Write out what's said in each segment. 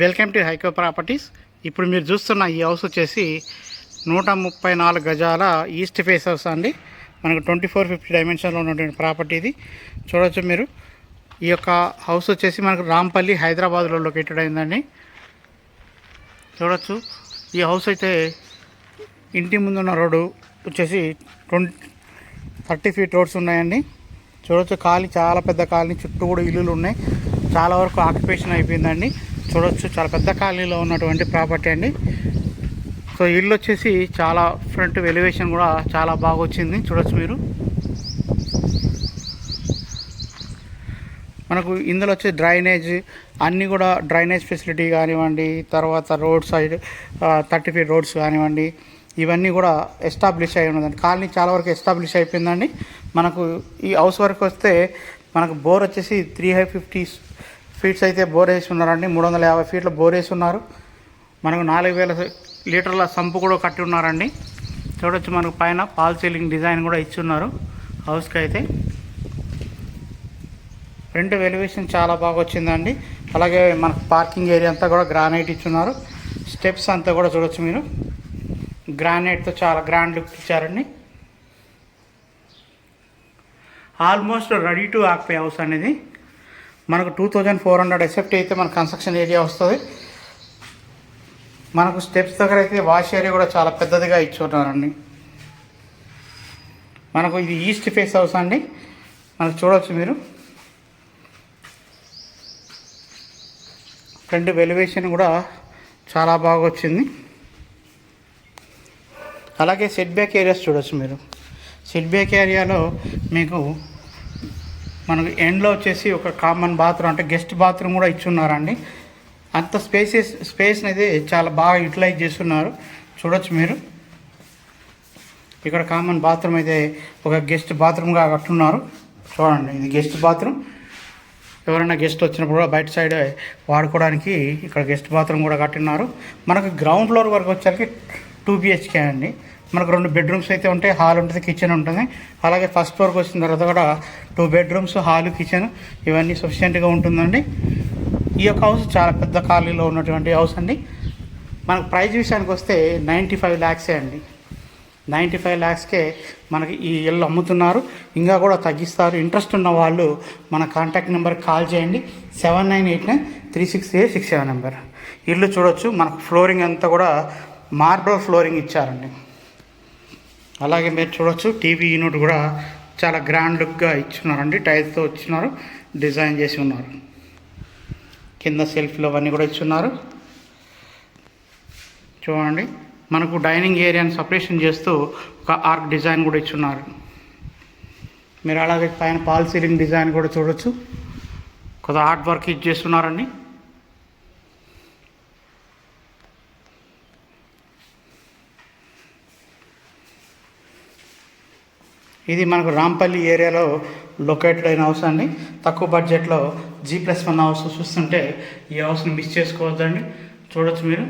Welcome to హైకో properties. ఇప్పుడు మీరు చూస్తున్న ఈ హౌస్ వచ్చేసి నూట ముప్పై నాలుగు గజాల ఈస్ట్ ఫేస్ హౌస్ అండి. మనకు ట్వంటీ ఫోర్ ఫిఫ్టీ డైమెన్షన్లో ఉన్నటువంటి ప్రాపర్టీ ఇది. చూడవచ్చు మీరు. ఈ యొక్క హౌస్ వచ్చేసి మనకు రాంపల్లి హైదరాబాద్లో లొకేటెడ్ అయిందండి. చూడవచ్చు ఈ హౌస్ అయితే ఇంటి ముందున్న రోడ్డు వచ్చేసి ట్వంటీ థర్టీ ఫీట్ రోడ్స్ ఉన్నాయండి. చూడవచ్చు ఖాళీ చాలా పెద్ద కాలనీ చుట్టూ కూడా ఇల్లులు ఉన్నాయి. చాలా వరకు ఆక్యుపేషన్ అయిపోయిందండి. చూడొచ్చు. చాలా పెద్ద కాలనీలో ఉన్నటువంటి ప్రాపర్టీ అండి. సో ఇల్లు వచ్చేసి చాలా ఫ్రంట్ ఎలివేషన్ కూడా చాలా బాగా వచ్చింది. చూడొచ్చు మీరు. మనకు ఇందులో వచ్చే డ్రైనేజ్ అన్నీ కూడా డ్రైనేజ్ ఫెసిలిటీ కానివ్వండి తర్వాత road side thirty feet roads కానివ్వండి ఇవన్నీ కూడా ఎస్టాబ్లిష్ అయి ఉన్నదండి. కాలనీ చాలా వరకు ఎస్టాబ్లిష్ అయిపోయిందండి. మనకు ఈ హౌస్ వరకు వస్తే మనకు బోర్ వచ్చేసి త్రీ హై ఫిఫ్టీ ఫీట్స్ అయితే బోర్ వేసి ఉన్నారండి. మూడు వందల యాభై ఫీట్ల బోర్ వేసి ఉన్నారు. మనకు నాలుగు వేల లీటర్ల సంపు కూడా కట్టి ఉన్నారండి. చూడొచ్చు మనకు పైన పాల్ సీలింగ్ డిజైన్ కూడా ఇచ్చి ఉన్నారు. హౌస్కి అయితే. ఫ్రంట్ ఎలివేషన్ చాలా బాగా వచ్చిందండి. అలాగే మనకు పార్కింగ్ ఏరియా అంతా కూడా గ్రానైట్ ఇచ్చున్నారు స్టెప్స్ అంతా కూడా చూడొచ్చు మీరు. గ్రానైట్తో చాలా గ్రాండ్ లుక్ ఇచ్చారండి. Almost ready to occupy house అనేది. మనకు టూ థౌజండ్ ఫోర్ హండ్రెడ్ ఎసెప్ట్ అయితే మన కన్స్ట్రక్షన్ ఏరియా వస్తుంది. మనకు స్టెప్స్ దగ్గర అయితే వాష్ ఏరియా కూడా చాలా పెద్దదిగా ఇచ్చున్నారండి. మనకు ఇది ఈస్ట్ ఫేస్ హౌస్ అండి. మనకు చూడవచ్చు మీరు. ఫ్రంట్ వెలివేషన్ కూడా చాలా బాగా వచ్చింది. అలాగే సెట్ బ్యాక్ ఏరియాస్ చూడవచ్చు మీరు. సెట్ బ్యాక్ ఏరియాలో మీకు మనకు ఎండ్లో వచ్చేసి ఒక కామన్ బాత్రూమ్ అంటే గెస్ట్ బాత్రూమ్ కూడా ఇచ్చున్నారండి. అంత స్పేసెస్ స్పేస్ని అయితే చాలా బాగా యూటిలైజ్ చేస్తున్నారు. చూడొచ్చు మీరు. ఇక్కడ కామన్ బాత్రూమ్ అయితే ఒక గెస్ట్ బాత్రూమ్గా కట్టున్నారు. చూడండి ఇది గెస్ట్ బాత్రూమ్ ఎవరైనా గెస్ట్ వచ్చినప్పుడు కూడా బయట సైడ్ వాడుకోవడానికి ఇక్కడ గెస్ట్ బాత్రూమ్ కూడా కట్టినారు మనకు గ్రౌండ్ ఫ్లోర్ వరకు వచ్చేసరికి టూ బిహెచ్కే అండి. మనకు రెండు బెడ్రూమ్స్ అయితే ఉంటాయి. హాల్ ఉంటుంది కిచెన్ ఉంటుంది. అలాగే ఫస్ట్ ఫ్లోర్కి వచ్చిన తర్వాత కూడా టూ బెడ్రూమ్స్ హాల్ కిచెన్ ఇవన్నీ సఫిషియెంట్గా ఉంటుందండి. ఈ యొక్క హౌస్ చాలా పెద్ద ఖాళీలో ఉన్నటువంటి హౌస్ అండి. మనకు ప్రైజ్ విషయానికి వస్తే నైంటీ ఫైవ్ ల్యాక్సే అండి. నైంటీ ఫైవ్ ల్యాక్స్కే మనకి ఈ ఇల్లు అమ్ముతున్నారు. ఇంకా కూడా తగ్గిస్తారు. ఇంట్రెస్ట్ ఉన్న వాళ్ళు మన కాంటాక్ట్ నెంబర్కి కాల్ చేయండి. Seven nine eight nine three six eight six seven number ఇల్లు చూడొచ్చు. మనకు ఫ్లోరింగ్ అంతా కూడా మార్బల్ ఫ్లోరింగ్ ఇచ్చారండి. అలాగే మీరు చూడొచ్చు టీవీ యూనిట్ కూడా చాలా గ్రాండ్ లుక్గా ఇచ్చున్నారండి. టైల్స్తో ఇచ్చినారు డిజైన్ చేసి ఉన్నారు. కింద సెల్ఫ్లు అవన్నీ కూడా ఇచ్చున్నారు. చూడండి మనకు డైనింగ్ ఏరియాని సపరేషన్ చేస్తూ ఒక ఆర్క్ డిజైన్ కూడా ఇచ్చున్నారు. మీరు అలాగే పైన పాల్ సీలింగ్ డిజైన్ కూడా చూడొచ్చు. కొద్దిగా ఆర్ట్ వర్క్ ఇచ్చేస్తున్నారండి ఇది మనకు రాంపల్లి ఏరియాలో లొకేటెడ్ అయిన హౌస్ అండి. తక్కువ బడ్జెట్లో జీ ప్లస్ వన్ హౌస్ చూస్తుంటే ఈ హౌస్ని మిస్ చేసుకోవద్దండి. చూడొచ్చు మీరు.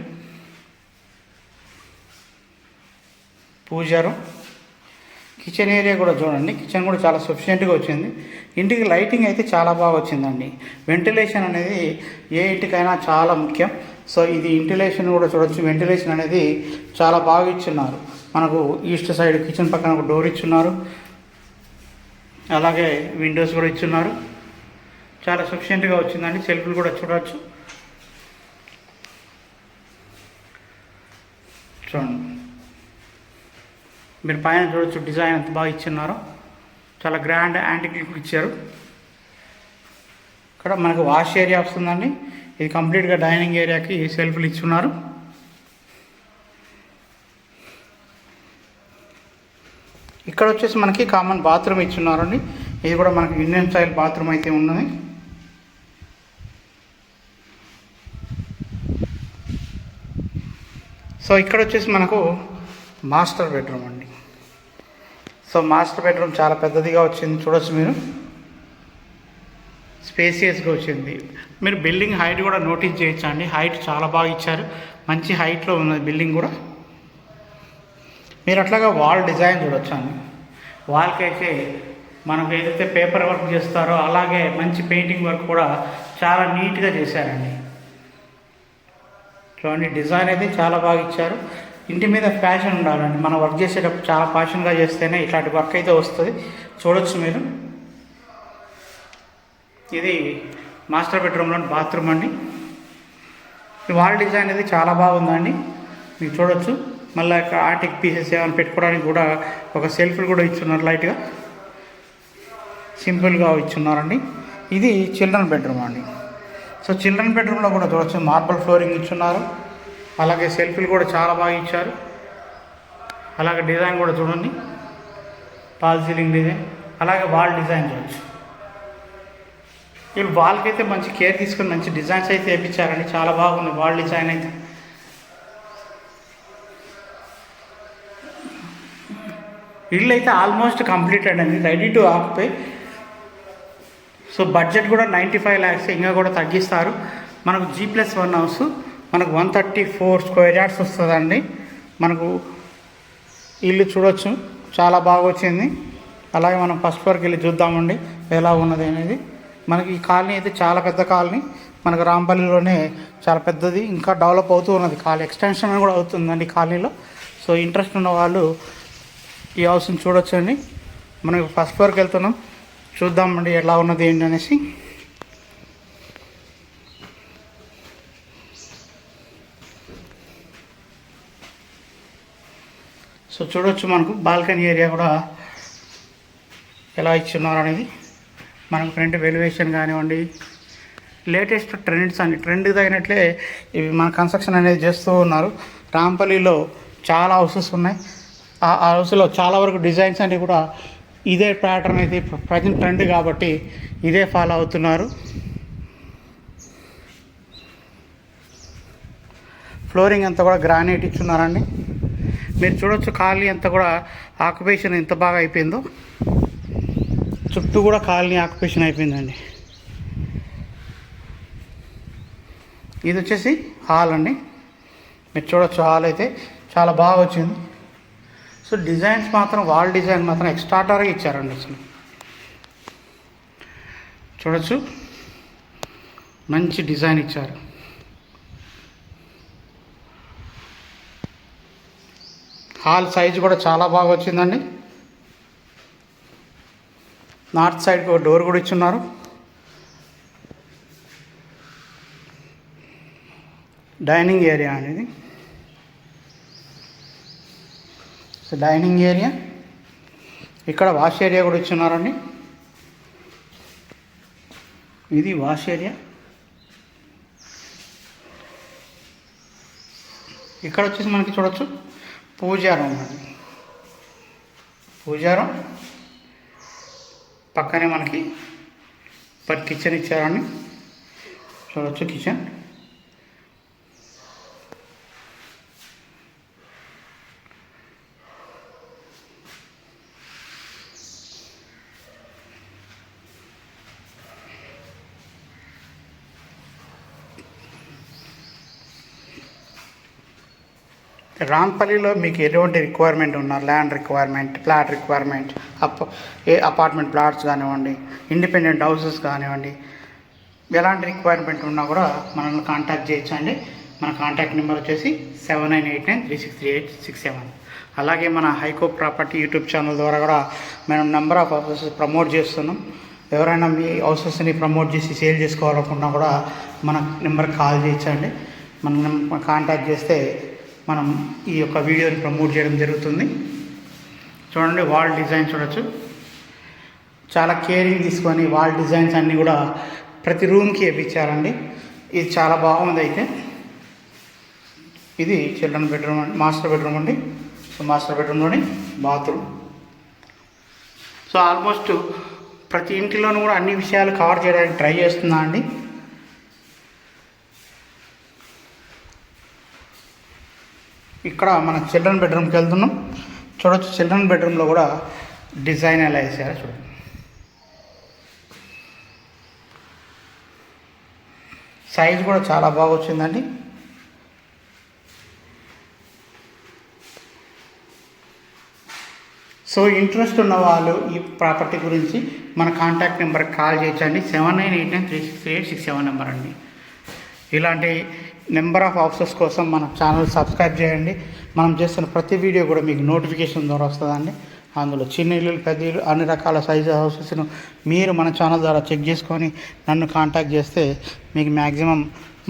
పూజారు. కిచెన్ ఏరియా కూడా చూడండి. కిచెన్ కూడా చాలా సఫిషియెంట్గా వచ్చింది. ఇంటికి లైటింగ్ అయితే చాలా బాగా వచ్చిందండి. వెంటిలేషన్ అనేది ఏ ఇంటికైనా చాలా ముఖ్యం. సో ఇది వెంటిలేషన్ కూడా చూడొచ్చు. వెంటిలేషన్ అనేది చాలా బాగా ఇచ్చున్నారు. మనకు ఈస్ట్ సైడ్ కిచెన్ పక్కన ఒక డోర్ ఇచ్చున్నారు. అలాగే విండోస్ కూడా ఇచ్చున్నారు. చాలా సఫిషియెంట్గా వచ్చిందండి. సెల్ఫ్లు కూడా చూడవచ్చు చూడండి. మీరు పైన చూడొచ్చు డిజైన్ ఎంత బాగా ఇచ్చున్నారు. చాలా గ్రాండ్ యాంటిక్ లుక్ ఇచ్చారు. ఇక్కడ మనకు వాష్ ఏరియా వస్తుందండి. ఇది కంప్లీట్గా డైనింగ్ ఏరియాకి సెల్ఫ్లు ఇచ్చున్నారు. ఇక్కడ వచ్చేసి మనకి కామన్ బాత్రూమ్ ఇచ్చున్నారండి. ఇది కూడా మనకి ఇండియన్ స్టైల్ బాత్రూమ్ అయితే ఉన్నది. సో ఇక్కడ వచ్చేసి మనకు మాస్టర్ బెడ్రూమ్ అండి. సో మాస్టర్ బెడ్రూమ్ చాలా పెద్దదిగా వచ్చింది. చూడొచ్చు మీరు. స్పేసియస్గా వచ్చింది. మీరు బిల్డింగ్ హైట్ కూడా నోటీస్ చేయొచ్చు అండి హైట్ చాలా బాగా ఇచ్చారు. మంచి హైట్లో ఉన్నది బిల్డింగ్ కూడా. మీరు అట్లాగా వాల్ డిజైన్ చూడొచ్చు అండి. వాల్కి అయితే మనకు ఏదైతే పేపర్ వర్క్ చేస్తారో అలాగే మంచి పెయింటింగ్ వర్క్ కూడా చాలా నీట్గా చేశారండి. చూడండి డిజైన్ అయితే చాలా బాగా ఇచ్చారు. ఇంటి మీద ఫ్యాషన్ ఉండాలండి. మనం వర్క్ చేసేటప్పుడు చాలా ఫ్యాషన్గా చేస్తేనే ఇట్లాంటి వర్క్ అయితే వస్తుంది. చూడొచ్చు మీరు. ఇది మాస్టర్ బెడ్రూమ్లోని బాత్రూమ్ అండి. వాల్ డిజైన్ అనేది చాలా బాగుందండి. మీరు చూడొచ్చు. మళ్ళీ ఆర్టిక్ పీసెస్ ఏమైనా పెట్టుకోవడానికి కూడా ఒక సెల్ఫ్లు కూడా ఇచ్చున్నారు లైట్గా సింపుల్గా ఇచ్చున్నారండి. ఇది చిల్డ్రన్ బెడ్రూమ్ అండి. సో చిల్డ్రన్ బెడ్రూమ్లో కూడా చూడొచ్చు మార్బల్ ఫ్లోరింగ్ ఇచ్చున్నారు. అలాగే సెల్ఫీలు కూడా చాలా బాగా ఇచ్చారు. అలాగే డిజైన్ కూడా చూడండి. పాల్ సీలింగ్ డిజైన్ అలాగే వాల్ డిజైన్ చూడొచ్చు. వీళ్ళు వాళ్ళకైతే మంచి కేర్ తీసుకుని మంచి డిజైన్స్ అయితే వేయించారండి చాలా బాగుంది వాల్ డిజైన్ అయితే. ఇల్లు అయితే ఆల్మోస్ట్ కంప్లీటెడ్ అండి ready to occupy so budget కూడా నైంటీ ఫైవ్ ల్యాక్స్ ఇంకా కూడా తగ్గిస్తారు. మనకు జీ ప్లస్ వన్ హౌస్ మనకు one thirty four square yards వస్తుందండి. మనకు ఇల్లు చూడొచ్చు. చాలా బాగా వచ్చింది. అలాగే మనం ఫస్ట్ ఫ్లోర్కి వెళ్ళి చూద్దామండి. ఎలా ఉన్నది అనేది. మనకి ఈ కాలనీ అయితే చాలా పెద్ద కాలనీ. మనకు రాంపల్లిలోనే చాలా పెద్దది. ఇంకా డెవలప్ అవుతూ ఉన్నది. కాలనీ ఎక్స్టెన్షన్ కూడా అవుతుందండి కాలనీలో. సో ఇంట్రెస్ట్ ఉన్న వాళ్ళు ఈ హౌస్ని చూడొచ్చండి. మనం ఫస్ట్ ఫ్లోర్కి వెళ్తున్నాం. చూద్దామండి ఎలా ఉన్నది ఏంటి అనేసి. సో చూడొచ్చు మనకు బాల్కనీ ఏరియా కూడా ఎలా ఇచ్చున్నారు అనేది మనకు ఫ్రంట్ వెలివేషన్ కానివ్వండి లేటెస్ట్ ట్రెండ్స్ అండి ట్రెండ్ తగినట్లే ఇవి మన కన్స్ట్రక్షన్ అనేది చేస్తూ ఉన్నారు. రాంపల్లిలో చాలా హౌసెస్ ఉన్నాయి. ఆ రోజుల్లో హౌస్లో చాలా వరకు డిజైన్స్ అన్నీ కూడా ఇదే ప్యాటర్న్ అయితే ప్రజెంట్ ట్రెండ్ కాబట్టి ఇదే ఫాలో అవుతున్నారు. ఫ్లోరింగ్ అంతా కూడా గ్రానైట్ ఇచ్చున్నారండి. మీరు చూడొచ్చు కాలనీ అంతా కూడా ఆక్యుపేషన్ ఎంత బాగా అయిపోయిందో. చుట్టూ కూడా కాలనీ ఆక్యుపేషన్ అయిపోయిందండి. ఇది వచ్చేసి హాల్ అండి. మీరు చూడొచ్చు హాల్ అయితే చాలా బాగా వచ్చింది. సో డిజైన్స్ మాత్రం వాల్ డిజైన్ మాత్రం ఎక్స్ట్రాటర్గా ఇచ్చారండి అసలు. చూడొచ్చు. మంచి డిజైన్ ఇచ్చారు. హాల్ సైజ్ కూడా చాలా బాగా వచ్చిందండి. నార్త్ సైడ్కి ఒక డోర్ కూడా ఇచ్చున్నారు. డైనింగ్ ఏరియా అనేది. సో డైనింగ్ ఏరియా ఇక్కడ వాష్ ఏరియా కూడా ఇచ్చున్నారండి. ఇది వాష్ ఏరియా ఇక్కడ వచ్చేసి మనకి చూడొచ్చు పూజారం అండి. పూజారం పక్కనే మనకి పర్ కిచెన్ ఇచ్చారండి. చూడొచ్చు కిచెన్ రాంపల్లిలో మీకు ఎటువంటి రిక్వైర్మెంట్ ఉన్నా land requirement plot requirement up a apartment flats కానివ్వండి ఇండిపెండెంట్ హౌసెస్ కానివ్వండి ఎలాంటి రిక్వైర్మెంట్ ఉన్నా కూడా మనల్ని కాంటాక్ట్ చేయొచ్చండి. మన కాంటాక్ట్ నెంబర్ వచ్చేసి seven nine eight nine three six three eight six seven అలాగే మన హైకో ప్రాపర్టీ యూట్యూబ్ ఛానల్ ద్వారా కూడా మనం నెంబర్ ఆఫ్ హౌసెస్ ప్రమోట్ చేస్తున్నాం. ఎవరైనా మీ హౌసెస్ని ప్రమోట్ చేసి సేల్ చేసుకోవాలనుకున్నా కూడా మన నెంబర్ కాల్ చేయొచ్చండి. మన కాంటాక్ట్ చేస్తే మనం ఈ యొక్క వీడియోని ప్రమోట్ చేయడం జరుగుతుంది. చూడండి వాల్ డిజైన్ చూడొచ్చు. చాలా కేరింగ్ తీసుకొని వాల్ డిజైన్స్ అన్నీ కూడా ప్రతి రూమ్కి వేయించారండి ఇది చాలా బాగుంది అయితే. ఇది చిల్డ్రన్ బెడ్రూమ్ అండి మాస్టర్ బెడ్రూమ్ అండి. సో మాస్టర్ బెడ్రూమ్లోని బాత్రూమ్ సో ఆల్మోస్ట్ ప్రతి ఇంటిలోనూ కూడా అన్ని విషయాలు కవర్ చేయడానికి ట్రై చేస్తున్నా అండి ఇక్కడ మన చిల్డ్రన్ బెడ్రూమ్కి వెళ్తున్నాం. చూడొచ్చు చిల్డ్రన్ బెడ్రూమ్లో కూడా డిజైన్ ఎలా వేసారో చూడండి సైజ్ కూడా చాలా బాగా వచ్చిందండి. సో ఇంట్రెస్ట్ ఉన్న వాళ్ళు ఈ ప్రాపర్టీ గురించి మన కాంటాక్ట్ నెంబర్కి కాల్ చేయొచ్చండి seven nine eight nine three six eight six seven number అండి. ఇలాంటి నెంబర్ ఆఫ్ హౌసెస్ కోసం మన ఛానల్ సబ్స్క్రైబ్ చేయండి. మనం చేస్తున్న ప్రతి వీడియో కూడా మీకు నోటిఫికేషన్ ద్వారా వస్తుందండి. అందులో చిన్న ఇల్లులు పెద్ద ఇల్లు అన్ని రకాల సైజు హౌసెస్ను మీరు మన ఛానల్ ద్వారా చెక్ చేసుకొని నన్ను కాంటాక్ట్ చేస్తే మీకు మ్యాక్సిమం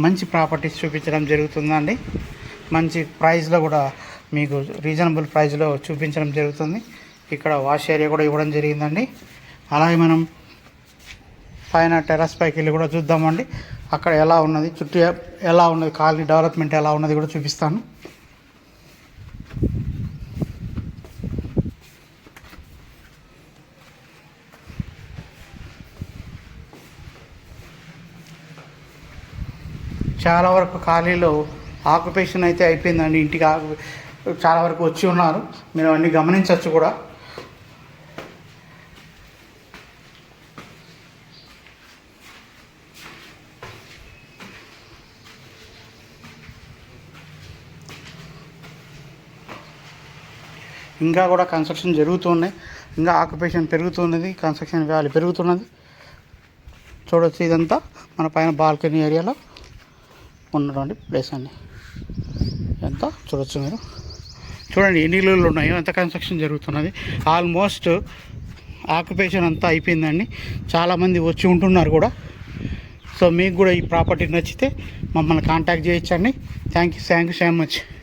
మంచి ప్రాపర్టీస్ చూపించడం జరుగుతుందండి. మంచి ప్రైస్లో కూడా మీకు రీజనబుల్ ప్రైస్లో చూపించడం జరుగుతుంది. ఇక్కడ వాష్ ఏరియా కూడా ఇవ్వడం జరిగిందండి. అలాగే మనం పైన టెర్రస్ పైకి వెళ్ళి కూడా చూద్దామండి. అక్కడ ఎలా ఉన్నది చుట్టూ ఎలా ఉన్నది కాలనీ డెవలప్మెంట్ ఎలా ఉన్నది కూడా చూపిస్తాను. చాలా వరకు ఖాళీలో ఆక్యుపేషన్ అయితే అయిపోయిందండి ఇంటికి చాలా వరకు వచ్చి ఉన్నారు. మీరు అన్నీ గమనించవచ్చు కూడా. ఇంకా కూడా కన్స్ట్రక్షన్ జరుగుతున్నాయి. ఇంకా ఆక్యుపేషన్ పెరుగుతున్నది కన్స్ట్రక్షన్ వ్యాలీ పెరుగుతున్నది. చూడొచ్చు ఇదంతా. మన పైన బాల్కనీ ఏరియాలో ఉన్నటువంటి ప్లేస్ అండి. ఎంత చూడొచ్చు మీరు. చూడండి ఎన్ని ఇల్లులు ఉన్నాయో ఎంత కన్స్ట్రక్షన్ జరుగుతున్నది. ఆల్మోస్ట్ ఆక్యుపేషన్ అంతా అయిపోయిందండి. చాలామంది వచ్చి ఉంటున్నారు కూడా. సో మీకు కూడా ఈ ప్రాపర్టీ నచ్చితే మమ్మల్ని కాంటాక్ట్ చేయొచ్చండి. Thank you thank you so much